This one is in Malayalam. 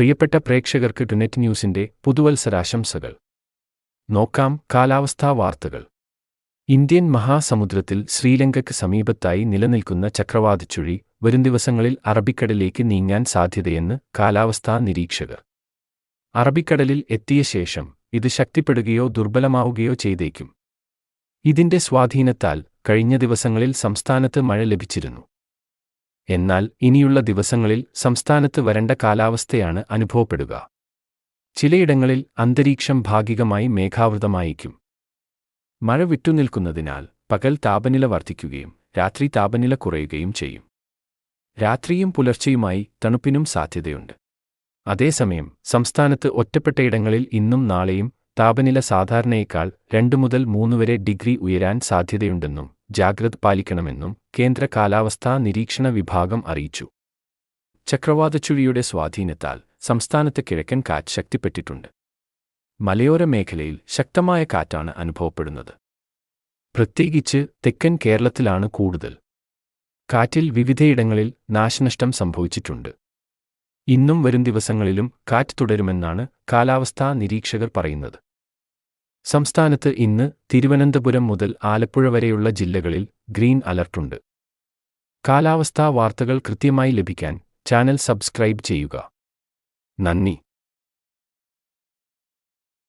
പ്രിയപ്പെട്ട പ്രേക്ഷകർക്ക് ടുനെറ്റ് ന്യൂസിന്റെ പുതുവത്സരാശംസകൾ. നോക്കാം കാലാവസ്ഥാ വാർത്തകൾ. ഇന്ത്യൻ മഹാസമുദ്രത്തിൽ ശ്രീലങ്കയ്ക്ക് സമീപത്തായി നിലനിൽക്കുന്ന ചക്രവാതച്ചുഴി വരും ദിവസങ്ങളിൽ അറബിക്കടലിലേക്ക് നീങ്ങാൻ സാധ്യതയെന്ന് കാലാവസ്ഥാ നിരീക്ഷകർ. അറബിക്കടലിൽ എത്തിയ ശേഷം ഇത് ശക്തിപ്പെടുകയോ ദുർബലമാവുകയോ ചെയ്തേക്കും. ഇതിന്റെ സ്വാധീനത്താൽ കഴിഞ്ഞ ദിവസങ്ങളിൽ സംസ്ഥാനത്ത് മഴ ലഭിച്ചിരുന്നു. എന്നാൽ ഇനിയുള്ള ദിവസങ്ങളിൽ സംസ്ഥാനത്ത് വരണ്ട കാലാവസ്ഥയാണ് അനുഭവപ്പെടുക. ചിലയിടങ്ങളിൽ അന്തരീക്ഷം ഭാഗികമായി മേഘാവൃതമായിരിക്കും. മഴ വിട്ടുനിൽക്കുന്നതിനാൽ പകൽ താപനില വർദ്ധിക്കുകയും രാത്രി താപനില കുറയുകയും ചെയ്യും. രാത്രിയും പുലർച്ചെയുമായി തണുപ്പിനും സാധ്യതയുണ്ട്. അതേസമയം സംസ്ഥാനത്ത് ഒറ്റപ്പെട്ടയിടങ്ങളിൽ ഇന്നും നാളെയും താപനില സാധാരണയേക്കാൾ രണ്ടു മുതൽ മൂന്ന് വരെ ഡിഗ്രി ഉയരാൻ സാധ്യതയുണ്ടെന്നും ജാഗ്രത പാലിക്കണമെന്നും കേന്ദ്ര കാലാവസ്ഥാ നിരീക്ഷണ വിഭാഗം അറിയിച്ചു. ചക്രവാതച്ചുഴിയുടെ സ്വാധീനത്താൽ സംസ്ഥാനത്ത് കിഴക്കൻ കാറ്റ് ശക്തിപ്പെട്ടിട്ടുണ്ട്. മലയോര മേഖലയിൽ ശക്തമായ കാറ്റാണ് അനുഭവപ്പെടുന്നത്. പ്രത്യേകിച്ച് തെക്കൻ കേരളത്തിലാണ് കൂടുതൽ. കാറ്റിൽ വിവിധയിടങ്ങളിൽ നാശനഷ്ടം സംഭവിച്ചിട്ടുണ്ട്. ഇന്നും വരും ദിവസങ്ങളിലും കാറ്റ് തുടരുമെന്നാണ് കാലാവസ്ഥാ നിരീക്ഷകർ പറയുന്നത്. സംസ്ഥാനത്ത് ഇന്ന് തിരുവനന്തപുരം മുതൽ ആലപ്പുഴ വരെയുള്ള ജില്ലകളിൽ ഗ്രീൻ അലർട്ടുണ്ട് കാലാവസ്ഥാ വാർത്തകൾ കൃത്യമായി ലഭിക്കാൻ ചാനൽ സബ്സ്ക്രൈബ് ചെയ്യുക. നന്ദി.